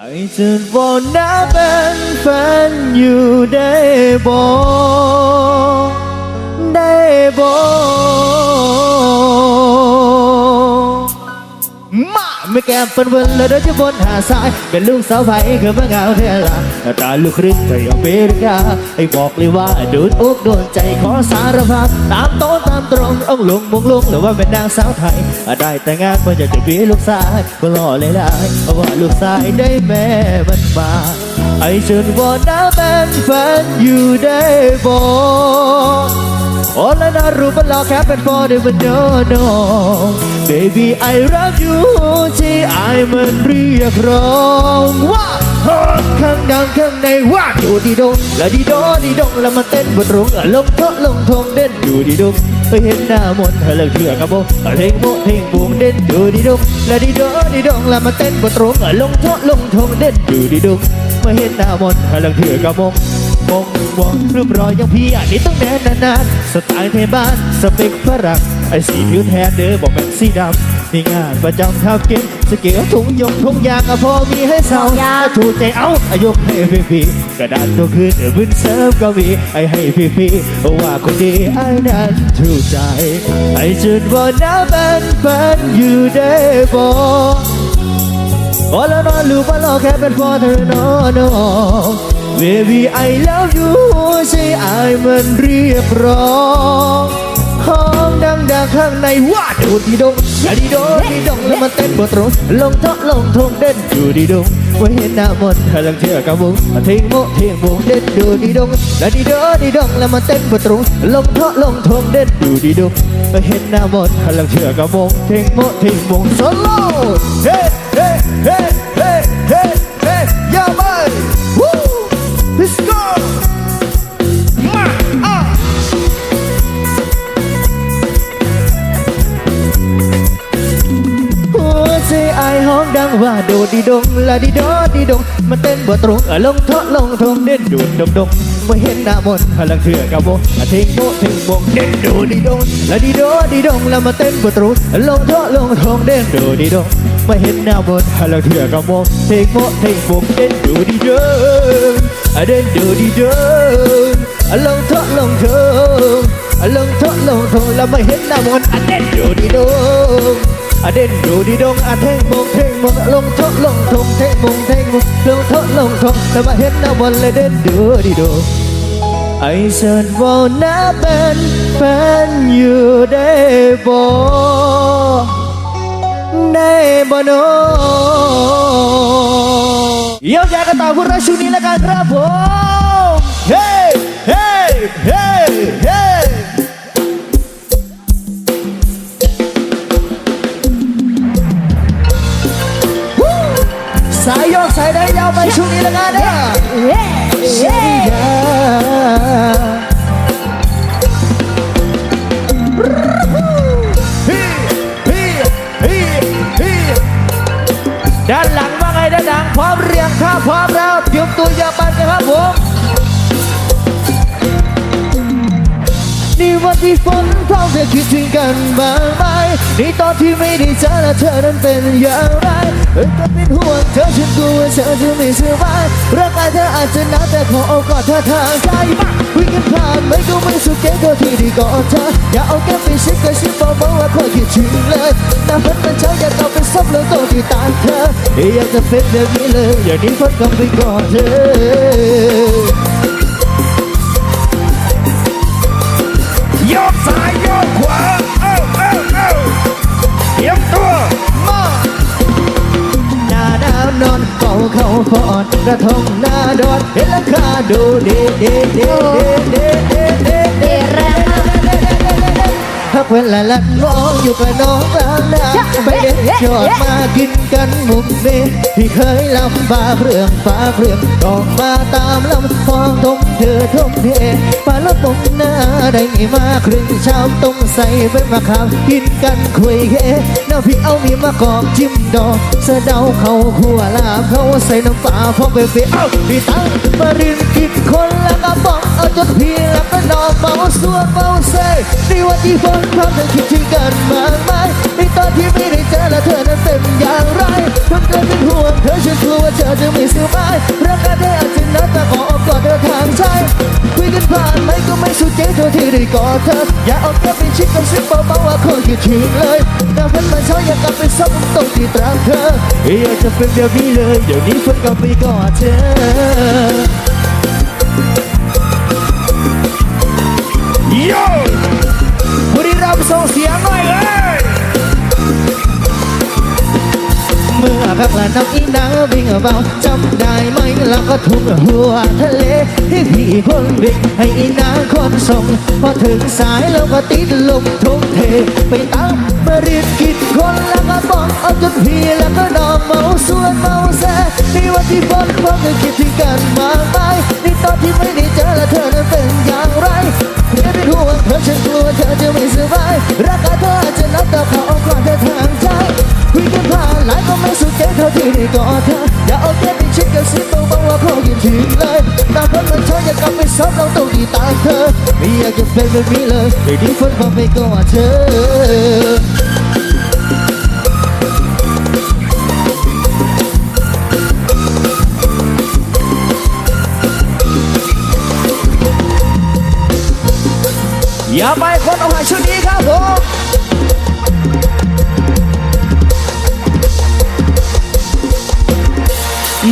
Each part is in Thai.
ไอ้จะบอกนะเป็นแฟนอยู่ได้บอกได้บอก ไม่แก้มเป็นเวินล้วเดินจะบนหาสาย เป็นลูกสาวไผ่คือมะงาเทล่าตาลูกครึ่งไทยอเมริกาให้บอกเลยว่าโดนอกโดนใจขอสารภาพ ตามโต๊ะตามตรงองลงมงลงหรือว่าเป็นนางสาวไทย ได้แต่งงานเพื่อจะจะมีลูกชายก็รอเลยได้เพราะว่าลูกชายได้แม่มันมาไอ้ฉันว่าน้าเป็นแฟนอยู่ได้บอก โอ้แล้วน่ารู้มันหลอกแค่เป็น for the no no baby I love you ที่ไอมันเรียกร้องว่าเฮ้อข้างดังข้างในว่าดูดีดงและดีโดดีดงแล้วมาเต้นบนรงลงเทาะลงทงเด่นดูดีดงไปเห็นหน้ามนเธอเลิกเถื่อกระโบเพลงโมเพลงบูมเด่นดูดีดงและดีโดดีดงแล้วมาเต้นบนรงลงเทาะลงทงเด่นดูดีดงมาเห็นหน้ามนเธอเลิกเถื่อกระโบมง มองรูปรอยอย่างพี่อันนี้ต้องแน่นนานๆสไตล์เทบ้านสเปคฝรั่งไอ้สีผิวแทนเด้อบอกแบบสีดำนี่งานประจำทับเก็บสเกลถุงยงทุงยางอะพอมีให้เศร้าถูกใจเอาอายกให้พี่พี่กระดานตัวคืนบึนเซิร์ฟก็มีไอ้ให้พี่พี่ว่าคนดีไอ้นั้นถูกใจ ไอ้จุดว่าน้าเป็นแฟนอยู่ได้บอกโอ้แล้วนอนลูกมาหลอกแค่เป็น for เธอ no no baby I love you ใช่ไอมันเรียกร้องห้องดังดังข้างในว่าดูดีดงอย่าดีโดดีดงแล้วมันเต้นบทตรงลงเทาะลงทงเด่นดูดีดงว่าเห็นหน้ามนต์เธอลังเชื่อกระวงทิ้งโมทิ้งวงเด่นดูดีดงและดีโดดีดงแล้วมันเต้นบทตรงลงเทาะลงทงเด่นดูดีดงว่าเห็นหน้ามนต์เธอลังเชื่อกระวงทิ้งโมทิ้งวงโซโล่เฮ้ hey, hey, hey, hey, đang đang và đồ đi đông là đi đó đi đông. Mà tên bỏ trống ở lông Thọ lông thong nên đồn đông đông mới hết nạ môn hà lăng thừa cao bố à thiên bộ thiên bộ đến đồ đi đông. Là đi đó đi đông là mà tên bỏ trống ở lông Thọ lông thong nên đồ đi đông. Mới hết nạ môn hà lăng thừa cao bố thiên bộ thiên bộ nên đồ đi đông. À nên đồ đi đông. Ở lông Thọ lông thong ở lông Thọ lông thong là mới hết nạ môn à nên đồ đi đông. อะเดินดูดีดงอะเท่งมงเท่งมงลงโทลงทงเท่งมงเท่งมงลงโทลงทงแต่มาเห็นนาวันเลยเดินดูดีดงไอเสิร์ชว่าน้าเป็นเฟนอยู่ได้บ่ได้บ่โนเยียวยากันตาอคุณราชุนีและการกระโผม ช่วงนี้แล้วกันนะเชียด้านหลังว่าไงด้านหลังพร้อมเรียงข้าพร้อมแล้วเตรียมตัวอย่าปันนะครับผมนี่วันที่ฝนพร้อมจะคิดถึงกันบ้างไหมนี่ตอนที่ไม่ได้เจอแล้วเธอนั้นเป็นอย่างไรเออก็เป็น ห่วงเธอฉันกลัวเธอจะไม่สบายร่างกายเธออาจจะหนาวแต่ขอโอกาสเธอทางใจมาคุยกันผ่านไม่ก็ไม่สุขแก่ก็ที่ดีกอดเธออย่าเอาแก้มไปชิดก็ชิดบอกว่าเพื่อคิดถึงเลยหน้าฝันเป็นเช้าอยากเอาไปซับแล้วตัวที่ตามเธออยากจะเป็นแบบนี้เลยอย่างนี้ฝันก็ไปกอดเธอ เขาพอดกระทงหน้าดอดเห็นวข้าดูดีดีดีดีดี เวลาลัดน้องอยู่กับน้องกลางนาไปเด็ดยอดมากินกันมุมนี้ที่เคยลำบากเรื่องฟ้าเรื่องดอกมาตามลำฟองทมเธอทมเทปลาละปงหน้าได้มาครึ่งชามต้องใส่เป็นมะขามกินกันคุยเฮน้าพี่เอามีมะกอกจิ้มดอกเสดาเขาขัวลาเขาใส่น้ำปลาพอไปเปเอ้าพี่ตั้งมารินกินคนละกระป๋อง เอาจนพี่แล้วก็นอนเมาสวเมาเซ่ในวันที่ฝนพร้อมจะคิดถึงกันมากมายในตอนที่ไม่ได้เจอแล้วเธอนั้นเป็นอย่างไรเพิ่งเกิดเป็นห่วงเธอฉันกลัวว่าเธอจะไม่สบายรักกันได้อาจจะนัดแต่ขอออกกอดเธอทางใจคุยกันผ่านไหมก็ไม่สุดเจ๊เธอที่ได้กอดเธออย่าเอาแค่ไปชิดกับซิบเบาๆว่าคอยคิดถึงเลยแต่เพื่อนมาเช้าอยากกลับไปซ้ำตรงที่ตรักเธออยากจะเป็นแบบนี้เลยเดี๋ยวนี้คนกลับไปกอดเธอ โยบุรีรัมย์ส่งเสียงหน่อยเอ้ยเมื่อพักหลานน้ำอีนางวิ่งเบาจำได้ไหมแล้วก็ทุ่มหัวทะเลให้พี่คนวิ่งให้อีนางคนส่งพอถึงสายแล้วก็ติดลมทุ่มเท ไปตามมารียนกินคนแล้วก็บอกเอาจนพี่แล้วก็นอนเมาส่วนเมาแซ่ในวันที่ฝนพร้อมจะคิดถึงกันมากมายในตอนที่ไม่ได้เจอแล้วเธอ อจะไม่สบายรักกันเธอจะนัดแต่ขอเอาความเธอทางใจคุยกันผ่านหลายก็ไม่สุดเจ๊เท่าที่ได้กอดเธออย่าเอาแค่ไปชิดกับสิบเบาๆว่าเขายินถึงเลยตาคนมันชอบอยากกลับไปซ้อมเราต้องดีตามเธอไม่อยากจะเป็นแบบนี้เลยไม่ดีฝนพอไปกอดเธอ อย่าไปคนเอาหายชุดนี้ครับผม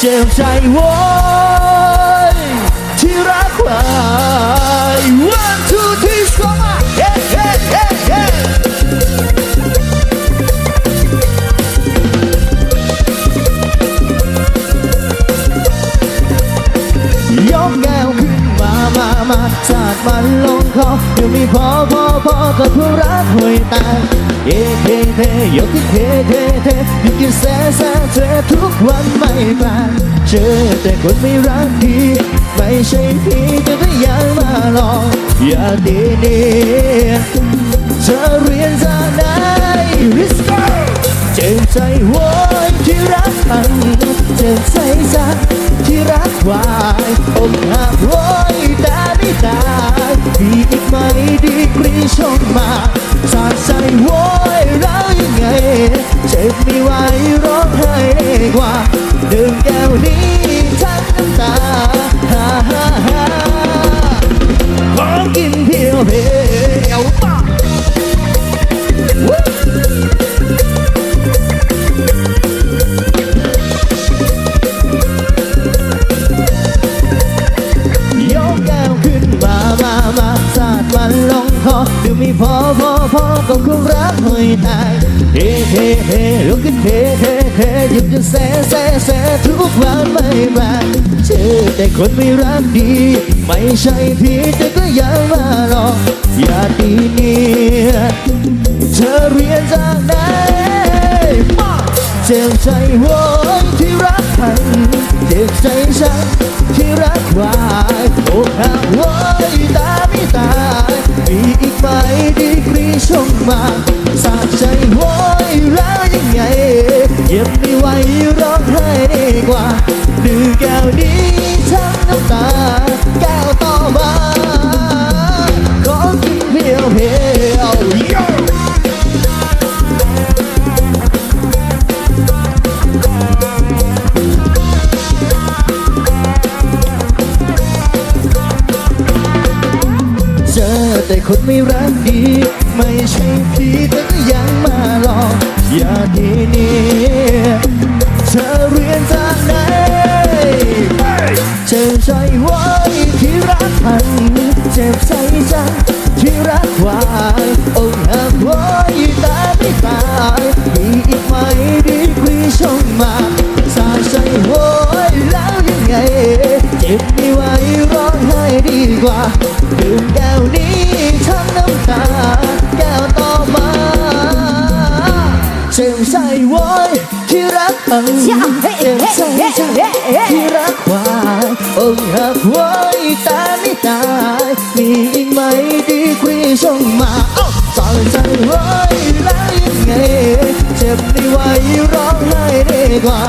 เจ็บใจโว้ยที่รักใคร one two three เมาสาดมันลงคอเดี๋ยวไม่พอพอพอก็เพื่อรักห่วยตาเฮ้เฮ้เฮ้ยกขึ้นเทเทเท่หยุดกินแซ่แซ่เธอทุกวันไม่กลาเจอแต่คนไม่รักพี่ไม่ใช่พี่จะพยายามมาลอกอย่าดีนี่เธอเรียนจากไหน Let's go เจ็บใจโว้ยที่รักมันเจ็บใจจังที่รักวายอกหักโว้ยแต่ไม่ตายมีอีกไหมดีกรีชงมาสาดใจโว้ยแล้วยังไง เจ็บไม่ไหวร้องไห้ดีกว่าดื่มแก้วนี้ทั้งน้ำตา ก็คงรักห่วยตายเฮ้เฮ้เฮ้ลุกขึ้นเฮ้เฮ้เฮ้หยุดจะแซ่แซ่แซ่ทุกวันไม่มาเจอแต่คนไม่รักดี ไม่ใช่พี่แต่ก็ยังมาหลอกอย่าตีเนียเธอเรียนจากไหนมาเจ็บใจว้ยที่รักพันเจ็บใจฉันที่รักวายอกหักโว้ย มาสาใจโวยแล้วยังไงเย็บไม่ไหวร้องไห้กว่าดื่มแก้วนี้ทั้งน้ำตา แก้วต่อมาขอกินเพียวเพียวเจอแต่คนไม่รักดี ไม่ใช่พี่แต่ก็ยังมาหลอกอย่าดีนี่เธอเรียนจากไหนเจ็บใจไว้ที่รักพันเจ็บใจจังที่รักวายอกหักไว้แต่ไม่ตายมีอีกไหมดีกรีชงมาสาใจโว้ยแล้วยังไงเจ็บไม่ไหวร้องไห้ดีกว่า ที่รันเจ็บใจจังที่รักวายอกหักไว้แต่ไม่ตายมีอีกไหมดีกรีชงมาสอนใจไว้แล้วยังไงเจ็บไม่ไหวร้องไห้ดีกว่า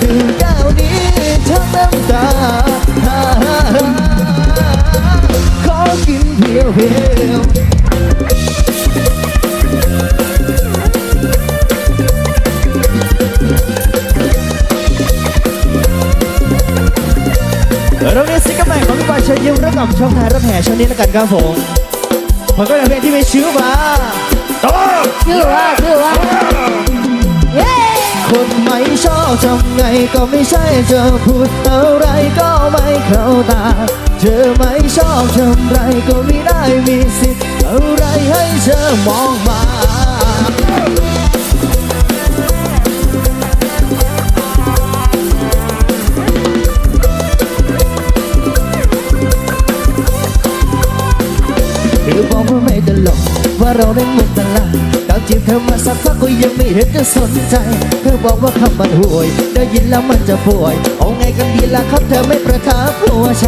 ดื่มแก้วนี้ทั้งน้ำตาฮ่าฮ่าฮ่าขอกินเพียวเพียว เราเรียนซิงเกิลใหม่ของพี่บอยเชิญยิ้มแล้วกับช่องทางรับแห่ช่วงนี้แล้วกันครับผมผมก็เป็นเพลงที่มีชื่อว่าต่อชื่อว่าชื่อว่าเย้คนไม่ชอบทำไงก็ไม่ใช่จะพูดอะไรก็ไม่เข้าตา เธอไม่ชอบทำไรก็ไม่ได้มีสิทธิ์อะไรให้เธอมองมา เราเล่นมุกตลาดตามจีบเธอมาสักพักก็ยังไม่เห็นจะสนใจ เธอบอกว่าคำมันห่วย ได้ยินแล้วมันจะป่วย เอาไงกันดีล่ะครับเธอไม่ประทับหัวใจ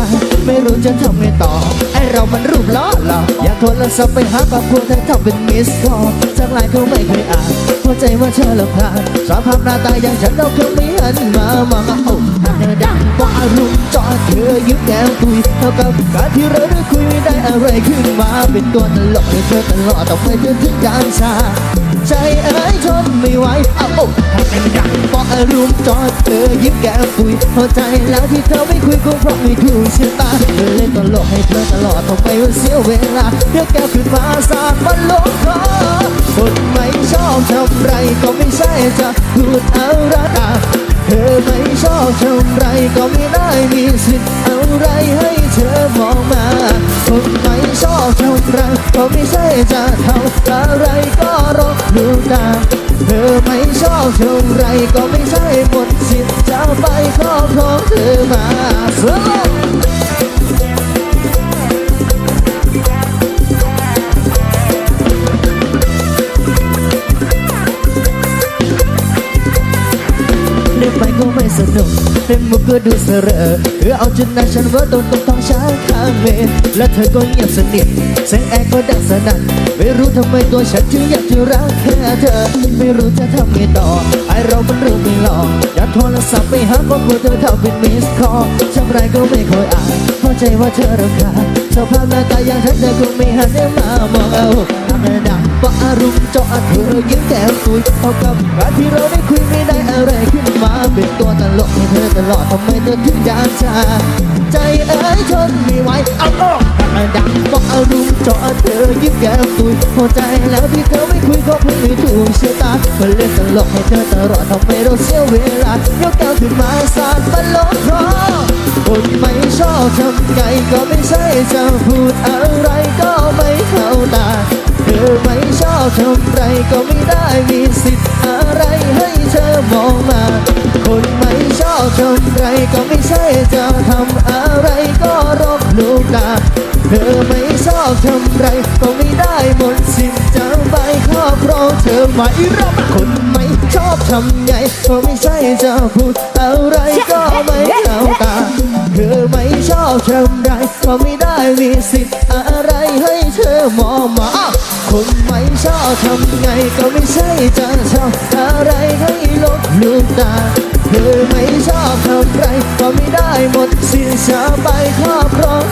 ไม่รู้จะทำไงต่อ ไอเรามันรูปล้อหรออยากโทรศัพท์ไปหากับคุณแต่ทำเป็นมิสคอลจากไลน์เขาไม่เคยอ่านเข้าใจว่าเธอลำคาญสภาพหน้าตาอย่างฉันเราคงไม่หันมามองโอ้ทำเธอ ดังกว่ารุ่มจอดเธอยิ้มแก้มตุยเท่ากับการที่เราได้คุยไม่ได้อะไรขึ้นมาเป็นตัวตลกให้เธอตลอดต้องไปจนถึงการชาใจเอ้ยทนไม่ไหวเอาโอ้ทำไมไม่ดังบออารมณ์จอดเธอยิ้มแก้มปุยพอใจแล้วที่เธอไม่คุยก็เพราะไม่ถูกชะตาเธอเล่นตลกให้เธอตลอดต้องไปว่าเสียเวลาเดี๋ยวแก้วขึ้นมาสาดมันลงคอคนไม่ชอบทำไรก็ไม่ใช่จะพูดอะไรอะเธอไม่ชอบทำไรก็ไม่ได้มีสิทธิ์อะไรให้เธอมองมาคนไม่ชอบทำไรก็ไม่ใช่จะทำอะไรก็รบหลูตาเธอไม่ชอบทำไรก็ไม่ใช่หมด เล่อดูเสรอเพื่อเอาจนหน้าฉันว่าโดนตรงท้องช้างข้าเมนและเธอก็เงียบสนิทเสียงแอร์ก็ดังสนั่นไม่รู้ทำไมตัวฉันจึงอยากจะรักแค่เธอ ไม่รู้จะทำไงต่อไอเรามันรู้ไม่หลอกอยากโทรศัพท์ไปหาก็กลัวเธอทำเป็นมิสคอลทำไรก็ไม่ค่อยอ่านเใจว่าเธอรำคาญสภาพหน้าตายอย่างฉันเธอคงไม่หันมามองเอาทำให้ดังเพราะอารมณ์เจาะเธอยิ้มแก้มตุยเอากับการที่เราได้คุยไม่ได้อะไรขึ้นมาเป็นตัวตลกให้เธอตลอดทำไมเธอถึงยานชาใจเอ้ยทนไม่ไหวเอาออกทำให้ดังเพราะอารมณ์เจาะเธอยิ้มแก้มตุยพอใจแล้วที่เธอไม่คุยก็เพิ่งไม่ถูกชะตาเพื่อเล่นตลกให้เธอตลอดทำไมเราเสียเวลายกแก้วขึ้นมาสาดมันลงคอ คนไม่ชอบทำไงก็ไม่ใช่จะพูดอะไรก็ไม่เข้าตาเธอไม่ชอบทำไรก็ไม่ได้มีสิทธิ์อะไรให้เธอมองมา คนไม่ชอบทำไรก็ไม่ใช่จะทำอะไรก็รบลูกตาเธอไม่ชอบทำไรก็ไม่ได้หมด เธอไม่รับคนไม่ชอบทำไงก็ไม่ใช่จะพูดอะไรก็ไม่เข้าตาเธอไม่ชอบทำไรก็ไม่ได้มีสิทธิ์อะไรให้เธอมองมาคนไม่ชอบทำไงก็ไม่ใช่จะชอบอะไรให้ลบลูกตาเธอไม่ชอบทำไรก็ไม่ได้หมดสิทธิ์จะไปครอบครอง